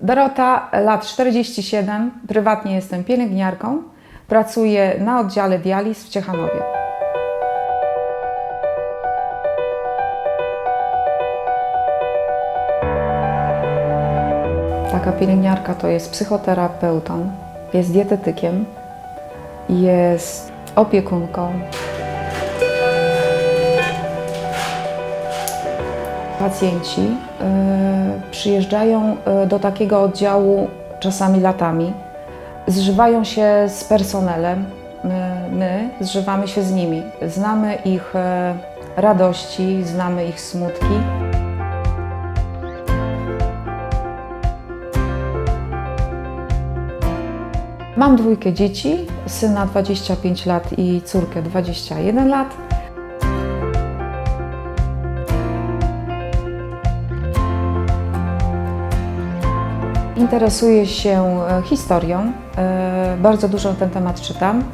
Dorota, lat 47, prywatnie jestem pielęgniarką, pracuję na oddziale dializ w Ciechanowie. Taka pielęgniarka to jest psychoterapeutą, jest dietetykiem, jest opiekunką. Pacjenci y, przyjeżdżają y, do takiego oddziału czasami latami, zżywają się z personelem, my, my zżywamy się z nimi. Znamy ich radości, znamy ich smutki. Mam dwójkę dzieci, syna 25 lat i córkę 21 lat. Interesuję się e, historią, e, bardzo dużo na ten temat czytam.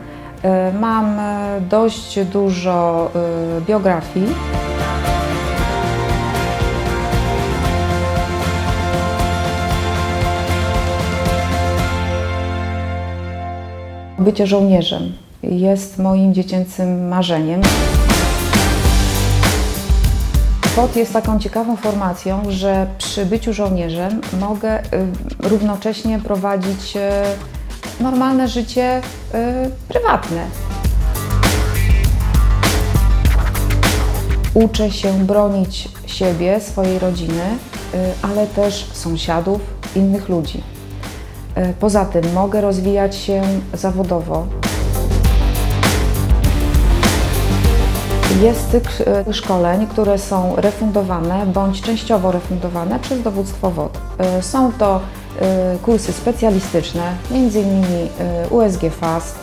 E, Mam dość dużo biografii. Bycie żołnierzem jest moim dziecięcym marzeniem. POT jest taką ciekawą formacją, że przy byciu żołnierzem mogę y, równocześnie prowadzić y, normalne życie y, prywatne. Uczę się bronić siebie, swojej rodziny, ale też sąsiadów, innych ludzi. Poza tym mogę rozwijać się zawodowo. Jest cykl e, szkoleń, które są refundowane bądź częściowo refundowane przez dowództwo WOD. E, Są to e, kursy specjalistyczne, m.in. USG FAST,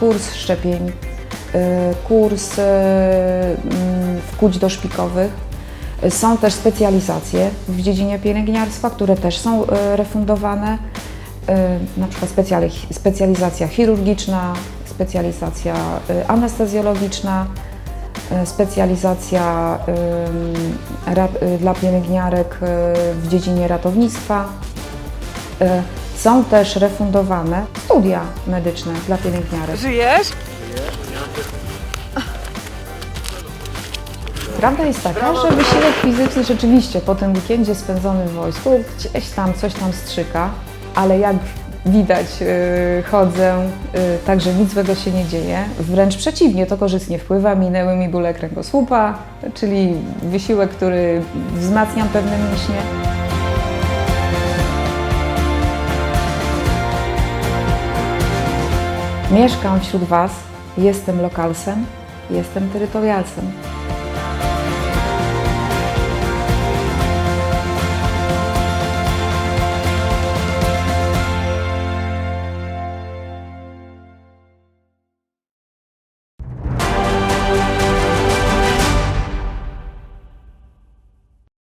kurs szczepień, kurs mm, wkłuć doszpikowych. Są też specjalizacje w dziedzinie pielęgniarstwa, które też są refundowane, na przykład specjali- specjalizacja chirurgiczna, specjalizacja anestezjologiczna, specjalizacja ym, ra, y, dla pielęgniarek y, w dziedzinie ratownictwa. Są też refundowane studia medyczne dla pielęgniarek. Żyjesz? Prawda jest taka, że wysiłek fizyczny rzeczywiście po tym weekendzie spędzonym w wojsku gdzieś tam coś tam strzyka, ale jak widać yy, chodzę, yy, także nic złego się nie dzieje. Wręcz przeciwnie, to korzystnie wpływa. Minęły mi bóle kręgosłupa, czyli wysiłek, który wzmacniam pewne mięśnie. Mieszkam wśród Was, jestem lokalsem, jestem terytorialsem.